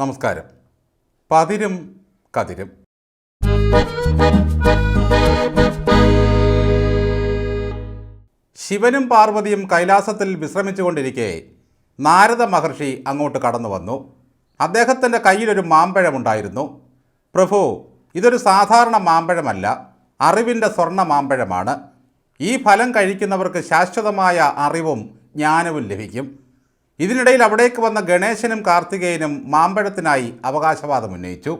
നമസ്കാരം. പതിരും കതിരും. ശിവനും പാർവതിയും കൈലാസത്തിൽ വിശ്രമിച്ചുകൊണ്ടിരിക്കെ നാരദ മഹർഷി അങ്ങോട്ട് കടന്നു വന്നു അദ്ദേഹത്തിന്റെ കയ്യിലൊരു മാമ്പഴമുണ്ടായിരുന്നു. പ്രഭു ഇതൊരു സാധാരണ മാമ്പഴമല്ല അറിവിന്റെ സ്വർണ മാമ്പഴമാണ്. ഈ ഫലം കഴിക്കുന്നവർക്ക് ശാശ്വതമായ അറിവും ജ്ഞാനവും ലഭിക്കും. ഇതിനിടയിൽ അവിടേക്ക് വന്ന ഗണേശനും കാർത്തികേയനും മാമ്പഴത്തിനായി അവകാശവാദം ഉന്നയിച്ചു.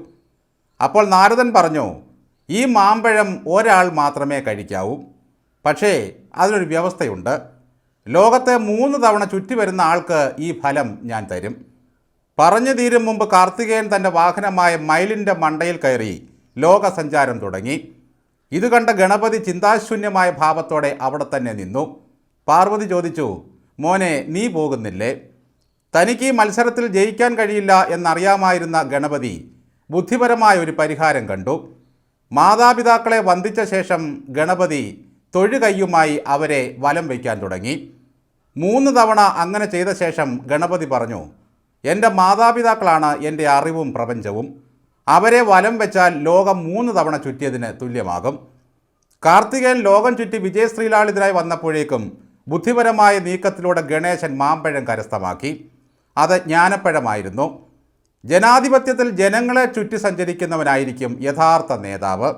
അപ്പോൾ നാരദൻ പറഞ്ഞു ഈ മാമ്പഴം ഒരാൾ മാത്രമേ കഴിക്കാവൂ. പക്ഷേ അതിനൊരു വ്യവസ്ഥയുണ്ട്. ലോകത്തെ മൂന്ന് തവണ ചുറ്റി വരുന്ന ആൾക്ക് ഈ ഫലം ഞാൻ തരും. പറഞ്ഞു തീരും മുമ്പ് കാർത്തികേയൻ തന്റെ വാഹനമായ മയിലിന്റെ മണ്ടയിൽ കയറി ലോകസഞ്ചാരം തുടങ്ങി. ഇത് കണ്ട ഗണപതി ചിന്താശൂന്യമായ ഭാവത്തോടെ അവിടെ തന്നെ നിന്നു. പാർവതി ചോദിച്ചു മോനെ നീ പോകുന്നില്ലേ? തനിക്ക് ഈ മത്സരത്തിൽ ജയിക്കാൻ കഴിയില്ല എന്നറിയാമായിരുന്ന ഗണപതി ബുദ്ധിപരമായ ഒരു പരിഹാരം കണ്ടു. മാതാപിതാക്കളെ വന്ദിച്ച ശേഷം ഗണപതി തൊഴുകൈയുമായി അവരെ വലം വയ്ക്കാൻ തുടങ്ങി. മൂന്ന് തവണ അങ്ങനെ ചെയ്ത ശേഷം ഗണപതി പറഞ്ഞു എന്റെ മാതാപിതാക്കളാണ് എന്റെ അറിവും പ്രപഞ്ചവും. അവരെ വലം വെച്ചാൽ ലോകം മൂന്ന് തവണ ചുറ്റിയതിന് തുല്യമാകും. കാർത്തികേയൻ ലോകം ചുറ്റി വിജയശ്രീലാളിതരായി വന്നപ്പോഴേക്കും ബുദ്ധിപരമായ നീക്കത്തിലൂടെ ഗണേശൻ മാമ്പഴം കരസ്ഥമാക്കി. അത് ജ്ഞാനപ്പഴമായിരുന്നു. ജനാധിപത്യത്തിൽ ജനങ്ങളെ ചുറ്റി സഞ്ചരിക്കുന്നവനായിരിക്കും യഥാർത്ഥ നേതാവ്.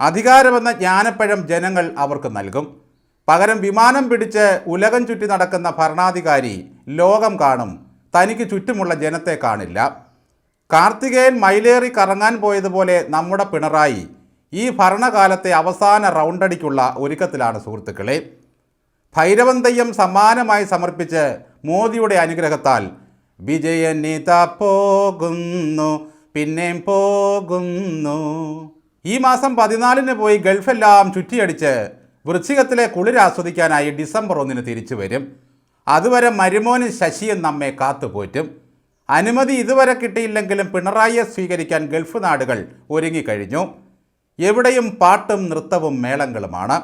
അധികാരമെന്ന ജ്ഞാനപ്പഴം ജനങ്ങൾ അവർക്ക് നൽകും. പകരം വിമാനം പിടിച്ച് ഉലകം ചുറ്റി നടക്കുന്ന ഭരണാധികാരി ലോകം കാണും. തനിക്ക് ചുറ്റുമുള്ള ജനത്തെ കാണില്ല. കാർത്തികേയൻ മൈലേറി കറങ്ങാൻ പോയതുപോലെ നമ്മുടെ പിണറായി ഈ ഭരണകാലത്തെ അവസാന റൗണ്ടടിക്കുള്ള ഒരുക്കത്തിലാണ് സുഹൃത്തുക്കളെ. ഭൈരവന്തയ്യം തെയ്യം സമ്മാനമായി സമർപ്പിച്ച് മോദിയുടെ അനുഗ്രഹത്താൽ. വിജയനിത പോകുന്നു പിന്നെയും പോകുന്നു. ഈ മാസം പതിനാലിന് പോയി ഗൾഫെല്ലാം ചുറ്റിയടിച്ച് വൃശ്ചികത്തിലെ കുളിർ ആസ്വദിക്കാനായി ഡിസംബർ ഒന്നിന് തിരിച്ചു വരും. അതുവരെ മരുമോനും ശശിയും നമ്മെ കാത്തുപോറ്റും. അനുമതി ഇതുവരെ കിട്ടിയില്ലെങ്കിലും പിണറായിയെ സ്വീകരിക്കാൻ ഗൾഫ് നാടുകൾ ഒരുങ്ങിക്കഴിഞ്ഞു. എവിടെയും പാട്ടും നൃത്തവും മേളങ്ങളുമാണ്.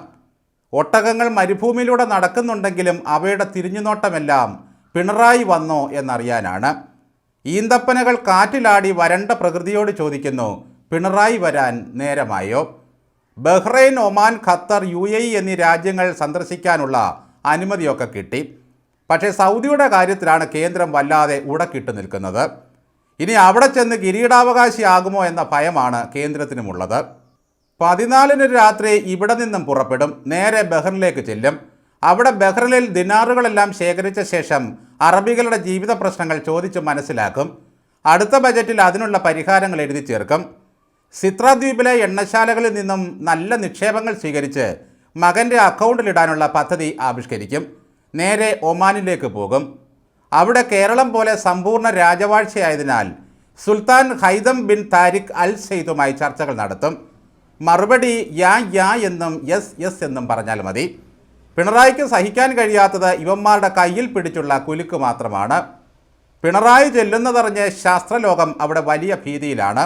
ഒട്ടകങ്ങൾ മരുഭൂമിയിലൂടെ നടക്കുന്നുണ്ടെങ്കിലും അവയുടെ തിരിഞ്ഞുനോട്ടമെല്ലാം പിണറായി വന്നോ എന്നറിയാനാണ്. ഈന്തപ്പനകൾ കാറ്റിലാടി വരണ്ട പ്രകൃതിയോട് ചോദിക്കുന്നു പിണറായി വരാൻ നേരമായോ? Bahrain Oman Qatar U A എന്നീ രാജ്യങ്ങൾ സന്ദർശിക്കാനുള്ള അനുമതിയൊക്കെ കിട്ടി. പക്ഷേ സൗദിയുടെ കാര്യത്തിലാണ് കേന്ദ്രം വല്ലാതെ ഉടക്കിട്ട് നിൽക്കുന്നത്. ഇനി അവിടെ ചെന്ന് കിരീടാവകാശിയാകുമോ എന്ന ഭയമാണ് കേന്ദ്രത്തിനുമുള്ളത്. പതിനാലിന് രാത്രി ഇവിടെ നിന്നും പുറപ്പെടും. നേരെ ബഹ്റിനിലേക്ക് ചെല്ലും. അവിടെ ബഹ്റിനിൽ ദിനാറുകളെല്ലാം ശേഖരിച്ച ശേഷം അറബികളുടെ ജീവിത പ്രശ്നങ്ങൾ ചോദിച്ച് മനസ്സിലാക്കും. അടുത്ത ബജറ്റിൽ അതിനുള്ള പരിഹാരങ്ങൾ എഴുതി ചേർക്കും. സിത്രദ്വീപിലെ എണ്ണശാലകളിൽ നിന്നും നല്ല നിക്ഷേപങ്ങൾ സ്വീകരിച്ച് മകന്റെ അക്കൗണ്ടിലിടാനുള്ള പദ്ധതി ആവിഷ്കരിക്കും. നേരെ ഒമാനിലേക്ക് പോകും. അവിടെ കേരളം പോലെ സമ്പൂർണ രാജവാഴ്ചയായതിനാൽ സുൽത്താൻ ഹൈദം ബിൻ താരിഖ് അൽ സെയ്ദുമായി ചർച്ചകൾ നടത്തും. മറുപടി യാ യാ എന്നും എസ് എസ് എന്നും പറഞ്ഞാൽ മതി. പിണറായിക്ക് സഹിക്കാൻ കഴിയാത്തത് ഇവന്മാരുടെ കയ്യിൽ പിടിച്ചുള്ള കുലുക്ക് മാത്രമാണ്. പിണറായി ചെല്ലുന്നതറിഞ്ഞ് ശാസ്ത്രലോകം അവിടെ വലിയ ഭീതിയിലാണ്.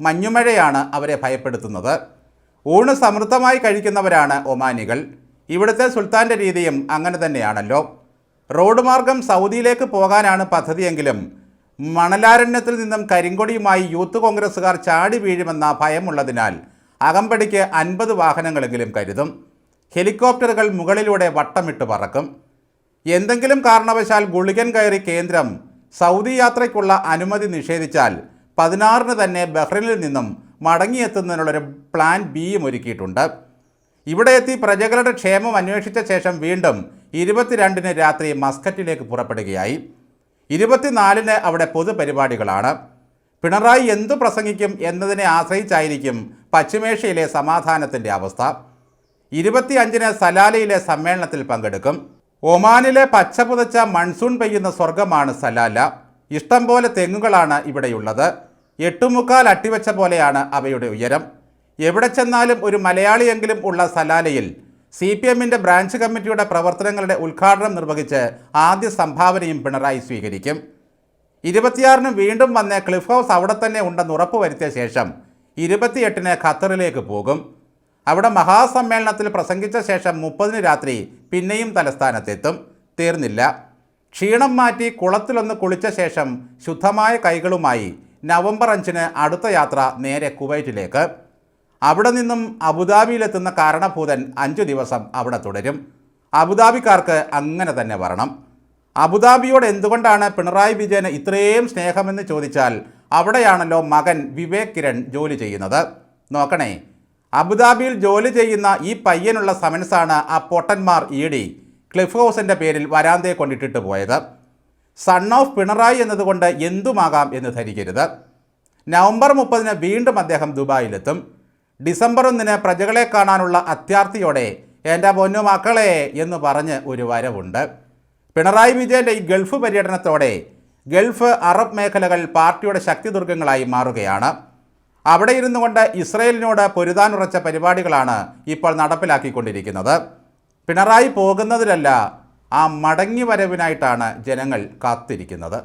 മഞ്ഞുമഴയാണ് അവരെ ഭയപ്പെടുത്തുന്നത്. ഊണ് സമൃദ്ധമായി കഴിക്കുന്നവരാണ് ഒമാനികൾ. ഇവിടുത്തെ സുൽത്താന്റെ രീതിയും അങ്ങനെ തന്നെയാണല്ലോ. റോഡ് മാർഗം സൗദിയിലേക്ക് പോകാനാണ് പദ്ധതിയെങ്കിലും മണലാരണ്യത്തിൽ നിന്നും കരിങ്കൊടിയുമായി യൂത്ത് കോൺഗ്രസ്സുകാർ ചാടി വീഴുമെന്ന ഭയമുള്ളതിനാൽ അകമ്പടിക്ക് അൻപത് വാഹനങ്ങളെങ്കിലും കരുതും. ഹെലികോപ്റ്ററുകൾ മുകളിലൂടെ വട്ടമിട്ട് പറക്കും. എന്തെങ്കിലും കാരണവശാൽ ഗുളികൻ കയറി കേന്ദ്രം സൗദി യാത്രയ്ക്കുള്ള അനുമതി നിഷേധിച്ചാൽ പതിനാറിന് തന്നെ ബഹ്റിനിൽ നിന്നും മടങ്ങിയെത്തുന്നതിനുള്ളൊരു പ്ലാൻ ബിയും ഒരുക്കിയിട്ടുണ്ട്. ഇവിടെ എത്തി പ്രജകളുടെ ക്ഷേമം അന്വേഷിച്ച ശേഷം വീണ്ടും ഇരുപത്തിരണ്ടിന് രാത്രി മസ്കറ്റിലേക്ക് പുറപ്പെടുകയായി. ഇരുപത്തിനാലിന് അവിടെ പൊതുപരിപാടികളാണ്. പിണറായി എന്തു പ്രസംഗിക്കും എന്നതിനെ ആശ്രയിച്ചായിരിക്കും പശ്ചിമേഷ്യയിലെ സമാധാനത്തിന്റെ അവസ്ഥ. ഇരുപത്തിയഞ്ചിന് സലാലയിലെ സമ്മേളനത്തിൽ പങ്കെടുക്കും. ഒമാനിലെ പച്ചപുതച്ച മൺസൂൺ പെയ്യുന്ന സ്വർഗമാണ് സലാല. ഇഷ്ടം പോലെ തെങ്ങുകളാണ് ഇവിടെയുള്ളത്. എട്ടുമുക്കാൽ അട്ടിവെച്ച പോലെയാണ് അവയുടെ ഉയരം. എവിടെ ചെന്നാലും ഒരു മലയാളിയെങ്കിലും ഉള്ള സലാലയിൽ സി പി എമ്മിന്റെ ബ്രാഞ്ച് കമ്മിറ്റിയുടെ പ്രവർത്തനങ്ങളുടെ ഉദ്ഘാടനം നിർവഹിച്ച് ആദ്യ സംഭാവനയും പിണറായി സ്വീകരിക്കും. ഇരുപത്തിയാറിന് വീണ്ടും വന്ന് ക്ലിഫ് ഹൗസ് അവിടെ തന്നെ ഉണ്ടെന്ന് ഉറപ്പുവരുത്തിയ ശേഷം ഇരുപത്തിയെട്ടിന് ഖത്തറിലേക്ക് പോകും. അവിടെ മഹാസമ്മേളനത്തിൽ പ്രസംഗിച്ച ശേഷം മുപ്പതിന് രാത്രി പിന്നെയും തലസ്ഥാനത്തെത്തും. തീർന്നില്ല. ക്ഷീണം മാറ്റി കുളത്തിലൊന്ന് കുളിച്ച ശേഷം ശുദ്ധമായ കൈകളുമായി നവംബർ അഞ്ചിന് അടുത്ത യാത്ര നേരെ കുവൈറ്റിലേക്ക്. അവിടെ നിന്നും അബുദാബിയിലെത്തുന്ന കാരണഭൂതൻ അഞ്ചു ദിവസം അവിടെ തുടരും. അബുദാബിക്കാർക്ക് അങ്ങനെ തന്നെ വരണം. അബുദാബിയോട് എന്തുകൊണ്ടാണ് പിണറായി വിജയന് ഇത്രയും സ്നേഹമെന്ന് ചോദിച്ചാൽ അവിടെയാണല്ലോ മകൻ വിവേക് കിരൺ ജോലി ചെയ്യുന്നത്. നോക്കണേ അബുദാബിയിൽ ജോലി ചെയ്യുന്ന ഈ പയ്യനുള്ള സമൻസാണ് ആ പൊട്ടന്മാർ ഇ ഡി ക്ലിഫ് ഹൗസിന്റെ പേരിൽ വരാന്തയെ കൊണ്ടിട്ടിട്ട് പോയത്. സൺ ഓഫ് പിണറായി എന്നതുകൊണ്ട് എന്തുമാകാം എന്ന് ധരിക്കരുത്. നവംബർ മുപ്പതിന് വീണ്ടും അദ്ദേഹം ദുബായിലെത്തും. ഡിസംബർ ഒന്നിന് പ്രജകളെ കാണാനുള്ള അത്യാർത്ഥിയോടെ എന്റെ പൊന്നു മക്കളെ എന്ന് പറഞ്ഞ് ഒരു വരവുണ്ട്. പിണറായി വിജയന്റെ ഈ ഗൾഫ് പര്യടനത്തോടെ ഗൾഫ് അറബ് മേഖലകൾ പാർട്ടിയുടെ ശക്തിദുർഗങ്ങളായി മാറുകയാണ്. അവിടെ ഇരുന്നു കൊണ്ട് ഇസ്രയേലിനോട് പൊരുതാനുറച്ച പരിപാടികളാണ് ഇപ്പോൾ നടപ്പിലാക്കിക്കൊണ്ടിരിക്കുന്നത്. പിണറായി പോകുന്നതിലല്ല ആ മടങ്ങി വരവിനായിട്ടാണ് ജനങ്ങൾ കാത്തിരിക്കുന്നത്.